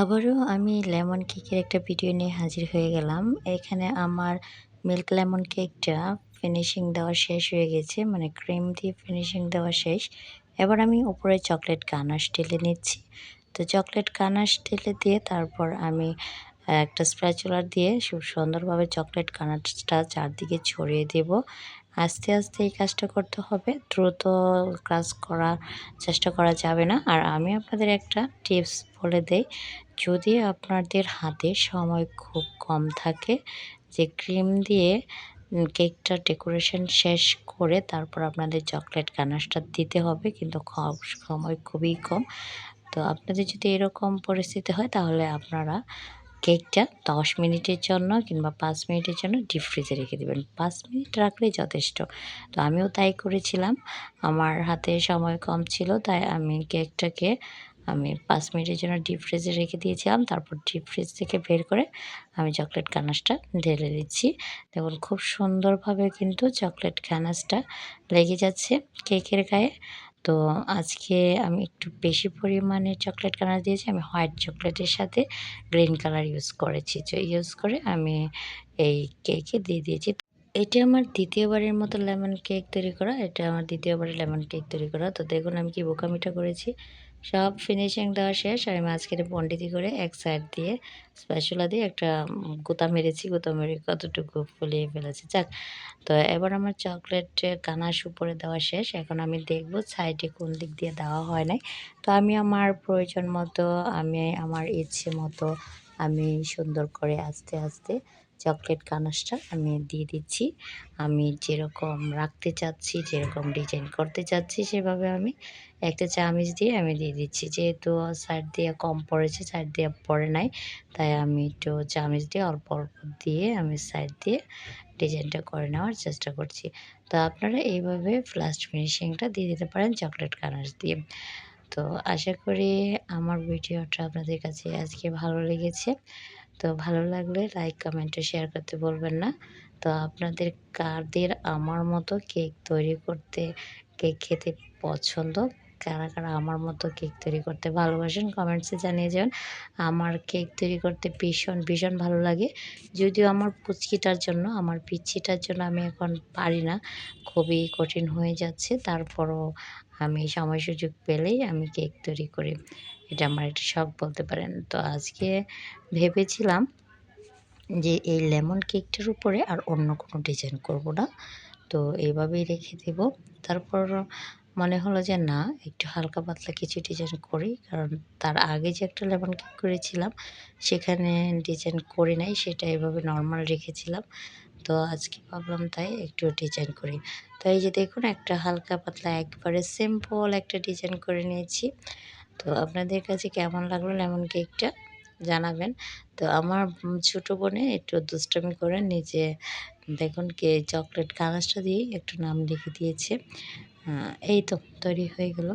আবারও আমি লেমন কেকের একটা ভিডিও নিয়ে হাজির হয়ে গেলাম। এখানে আমার মিল্ক লেমন কেকটা ফিনিশিং দেওয়া শেষ হয়ে গেছে মানে ক্রিম দিয়ে ফিনিশিং দেওয়া শেষ। এবার আমি উপরে চকলেট কানাস ঢেলে নিচ্ছি। তো চকলেট কানাস ঢেলে দিয়ে তারপর আমি একটা স্প্যাচুলার দিয়ে খুব সুন্দরভাবে চকলেট গানাশটা চারদিকে ছড়িয়ে দেব। আস্তে আস্তে এই কাজটা করতে হবে। দ্রুত কাজ করার চেষ্টা করা যাবে না। আর আমি আপনাদের একটা টিপস বলে দেই, যদি আপনাদের হাতে সময় খুব কম থাকে, যে ক্রিম দিয়ে কেকটা ডেকোরেশন শেষ করে তারপর আপনাদের চকলেট গানাশটা দিতে হবে, কিন্তু সময় খুবই কম। তো আপনাদের যদি এরকম পরিস্থিতি হয়, তাহলে আপনারা কেকটা দশ মিনিটের জন্য কিংবা পাঁচ মিনিটের জন্য ডিপ ফ্রিজে রেখে দেবেন। পাঁচ মিনিট রাখলেই যথেষ্ট। তো আমিও তাই করেছিলাম। আমার হাতে সময় কম ছিল, তাই আমি কেকটাকে আমি পাঁচ মিনিটের জন্য ডিপ ফ্রিজে রেখে দিয়েছিলাম। তারপর ডিপ ফ্রিজ থেকে বের করে আমি চকলেট কানাসটা ঢেলে দিচ্ছি। দেখুন, খুব সুন্দরভাবে কিন্তু চকলেট কানাসটা লেগে যাচ্ছে কেকের গায়ে। তো আজকে আমি একটু বেশি পরিমাণে চকলেট কালার দিয়েছি, আমি হোয়াইট চকলেটের সাথে গ্রিন কালার ইউজ করেছি। ইউজ করে আমি এই কেকে দিয়ে দিয়েছি। এটি আমার দ্বিতীয়বারের মতো লেমন কেক তৈরি করা, এটা আমার দ্বিতীয়বারের লেমন কেক তৈরি করা। তো দেখুন আমি কি বোকামিটা করেছি। সব ফিনিশিং দেওয়া শেষ আমি মাঝখানে পন্ডিতি করে এক সাইড দিয়ে স্প্যাচুলা দিয়ে একটা গোতা মেরেছি, গোতা মেরে কতটুকু ফুলিয়ে ফেলেছি। যাক, তো এবার আমার চকলেট কানাস উপরে দেওয়া শেষ। এখন আমি দেখব সাইডে কোন দিক দিয়ে দেওয়া হয় নাই। তো আমি আমার প্রয়োজন মতো, আমি আমার ইচ্ছে মতো, আমি সুন্দর করে আস্তে আস্তে চকলেট কানাসটা আমি দিয়ে দিচ্ছি। আমি যেরকম রাখতে চাচ্ছি, যেরকম ডিজাইন করতে চাচ্ছি, সেভাবে আমি একটা চামিচ দিয়ে আমি দিয়ে দিচ্ছি। যেহেতু সাইড দিয়ে কম পড়েছে সাইড দিয়ে পড়ে নাই, তাই আমি একটু চামিচ দিয়ে অল্প অল্প দিয়ে আমি সাইড দিয়ে ডিজাইনটা করে নেওয়ার চেষ্টা করছি। তো আপনারা এইভাবে ফ্লাস্ট ফিনিশিংটা দিয়ে দিতে পারেন চকলেট কানাস দিয়ে। তো আশা করি আমার ভিডিওটা আপনাদের কাছে আজকে ভালো লেগেছে। তো ভালো লাগলে লাইক কমেন্টে শেয়ার করতে বলবেন না। তো আপনাদের কাদের আমার মতো কেক তৈরি করতে, কেক খেতে পছন্দ কারা কারা আমার মতো কেক তৈরি করতে ভালোবাসেন? কমেন্টসে জানিয়ে যাবেন আমার কেক তৈরি করতে ভীষণ ভীষণ ভালো লাগে। যদিও আমার পুচকিটার জন্য, আমার পিচ্ছিটার জন্য আমি এখন পারি না। খুবই কঠিন হয়ে যাচ্ছে। তারপরও আমি সময় সুযোগ পেলেই আমি কেক তৈরি করি। এটা আমার একটা শখ বলতে পারেন। তো আজকে ভেবেছিলাম যে এই লেমন কেকটার উপরে আর অন্য কোনো ডিজাইন করব না। তো এইভাবেই রেখে দেব। তারপর মনে হলো যে না, একটু হালকা পাতলা কিছু ডিজাইন করি। কারণ তার আগে যে একটা লেমন কেক করেছিলাম, সেখানে ডিজাইন করি নাই, সেটা এভাবে নর্মাল রেখেছিলাম। তো আজকে ভাবলাম তাই একটু ডিজাইন করি। তো এই যে দেখুন, একটা হালকা পাতলা একবারে সিম্পল একটা ডিজাইন করে নিয়েছি। তো আপনাদের কাছে কেমন লাগল লেমন কেকটা? জানাবেন। তো আমার ছোটো বোনে একটু দুষ্টামি করে নিজে, দেখুন কে চকলেট কাগজটা দিয়ে একটু নাম লিখে দিয়েছে। এই তো, তৈরি হয়ে গেল।